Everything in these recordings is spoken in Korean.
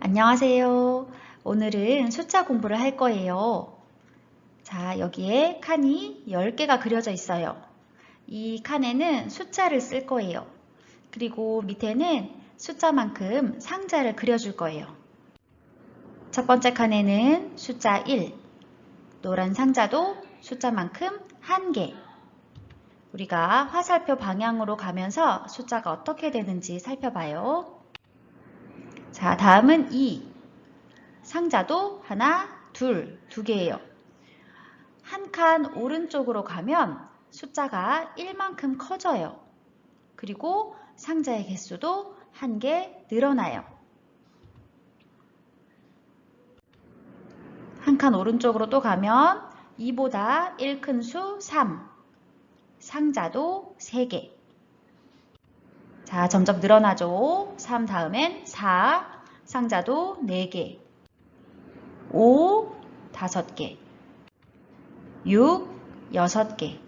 안녕하세요. 오늘은 숫자 공부를 할 거예요. 자, 여기에 칸이 10개가 그려져 있어요. 이 칸에는 숫자를 쓸 거예요. 그리고 밑에는 숫자만큼 상자를 그려줄 거예요. 첫 번째 칸에는 숫자 1, 노란 상자도 숫자만큼 1개. 우리가 화살표 방향으로 가면서 숫자가 어떻게 되는지 살펴봐요. 자, 다음은 2. 상자도 하나, 둘, 두 개예요. 한 칸 오른쪽으로 가면 숫자가 1만큼 커져요. 그리고 상자의 개수도 한 개 늘어나요. 한 칸 오른쪽으로 또 가면 2보다 1큰 수 3. 상자도 3개. 자, 점점 늘어나죠. 3 다음엔 4, 상자도 4개. 5, 5개. 6, 6개.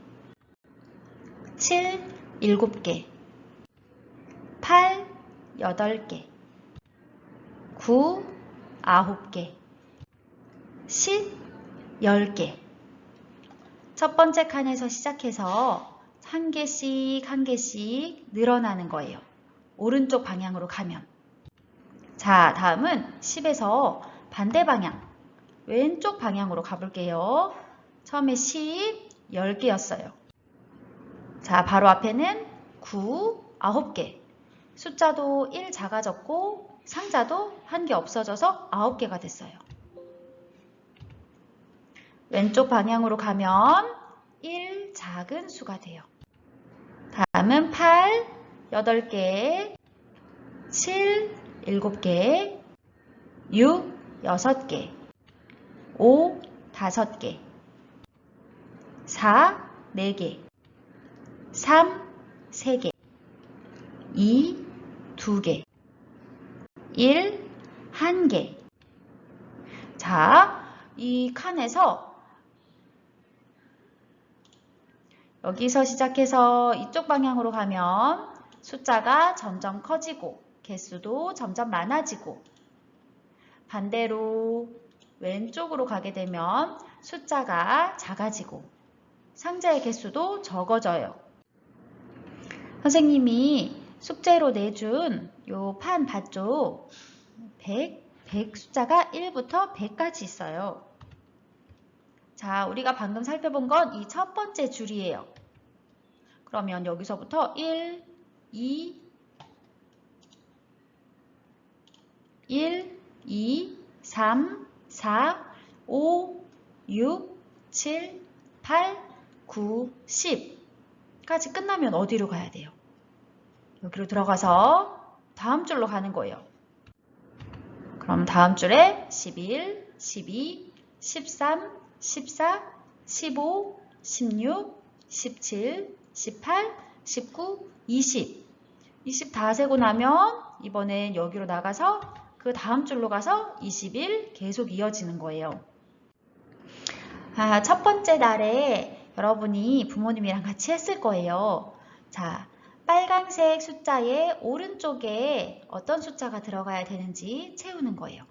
7, 7개. 8, 8개. 9, 9개. 10, 10개. 첫 번째 칸에서 시작해서 한 개씩 한 개씩 늘어나는 거예요. 오른쪽 방향으로 가면. 자, 다음은 10에서 반대 방향, 왼쪽 방향으로 가볼게요. 처음에 10, 10개였어요. 자, 바로 앞에는 9, 9개. 숫자도 1 작아졌고 상자도 한 개 없어져서 9개가 됐어요. 왼쪽 방향으로 가면 1 작은 수가 돼요. 다음은 8, 8개, 7, 7개, 6, 6개, 5, 5개, 4, 4개, 3, 3개, 2, 2개, 1, 1개. 자, 이 칸에서 여기서 시작해서 이쪽 방향으로 가면 숫자가 점점 커지고 개수도 점점 많아지고 반대로 왼쪽으로 가게 되면 숫자가 작아지고 상자의 개수도 적어져요. 선생님이 숙제로 내준 요 판 봤죠? 100, 100 숫자가 1부터 100까지 있어요. 자, 우리가 방금 살펴본 건 이 첫 번째 줄이에요. 그러면 여기서부터 1, 2, 1, 2, 3, 4, 5, 6, 7, 8, 9, 10까지 끝나면 어디로 가야 돼요? 여기로 들어가서 다음 줄로 가는 거예요. 그럼 다음 줄에 11, 12, 13, 14, 15, 16, 17, 18, 19, 20. 20 다 세고 나면 이번엔 여기로 나가서 그 다음 줄로 가서 21 계속 이어지는 거예요. 아, 첫 번째 날에 여러분이 부모님이랑 같이 했을 거예요. 자, 빨간색 숫자의 오른쪽에 어떤 숫자가 들어가야 되는지 채우는 거예요.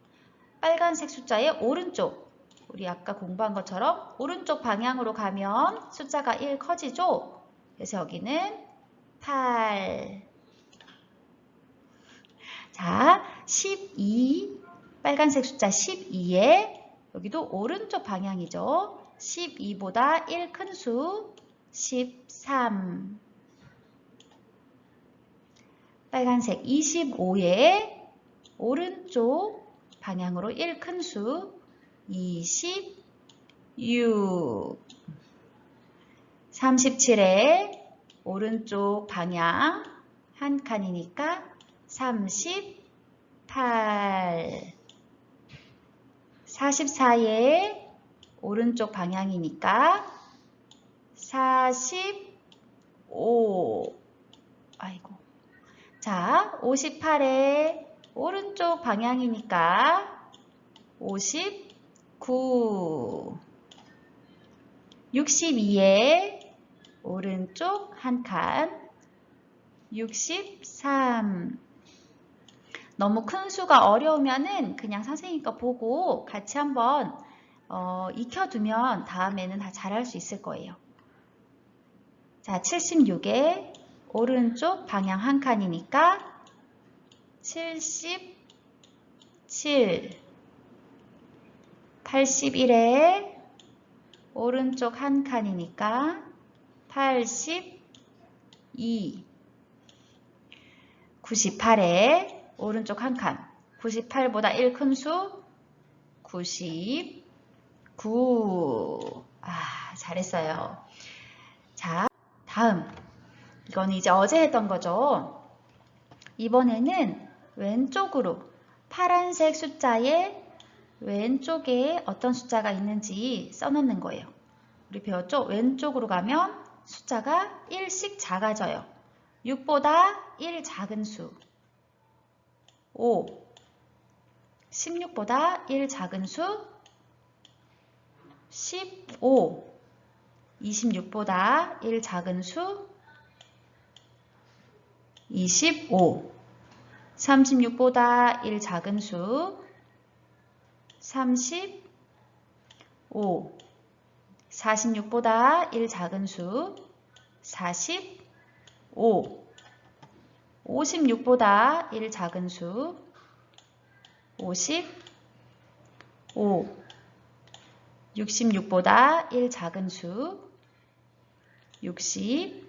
빨간색 숫자의 오른쪽, 우리 아까 공부한 것처럼 오른쪽 방향으로 가면 숫자가 1 커지죠? 그래서 여기는 8. 자, 12. 빨간색 숫자 12에 여기도 오른쪽 방향이죠. 12보다 1 큰 수 13. 빨간색 25에 오른쪽 방향으로 1 큰 수 26. 37에 오른쪽 방향 한 칸이니까 38. 44에 오른쪽 방향이니까 45. 아이고. 자, 58에 오른쪽 방향이니까 59. 62에 오른쪽 한 칸. 63. 너무 큰 수가 어려우면은 그냥 선생님 거 보고 같이 한번 어, 익혀두면 다음에는 다 잘할 수 있을 거예요. 자, 76에 오른쪽 방향 한 칸이니까 77 81에 오른쪽 한 칸이니까 82 98에 오른쪽 한 칸 98보다 1 큰 수 99 아, 잘했어요. 자, 다음 이건 이제 어제 했던 거죠. 이번에는 왼쪽으로 파란색 숫자에 왼쪽에 어떤 숫자가 있는지 써놓는 거예요. 우리 배웠죠? 왼쪽으로 가면 숫자가 1씩 작아져요. 6보다 1 작은 수 5 16보다 1 작은 수? 15 26보다 1 작은 수? 25 36보다 1 작은 수? 35 46보다 1 작은 수? 45 56보다 1 작은 수. 55 66보다 1 작은 수. 65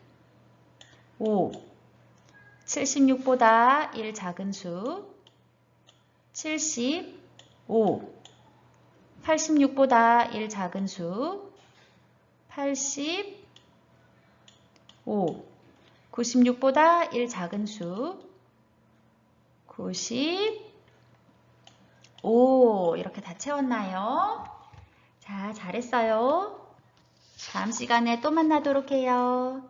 76보다 1 작은 수. 75 86보다 1 작은 수. 85 96보다 1 작은 수 95 이렇게 다 채웠나요? 자, 잘했어요. 다음 시간에 또 만나도록 해요.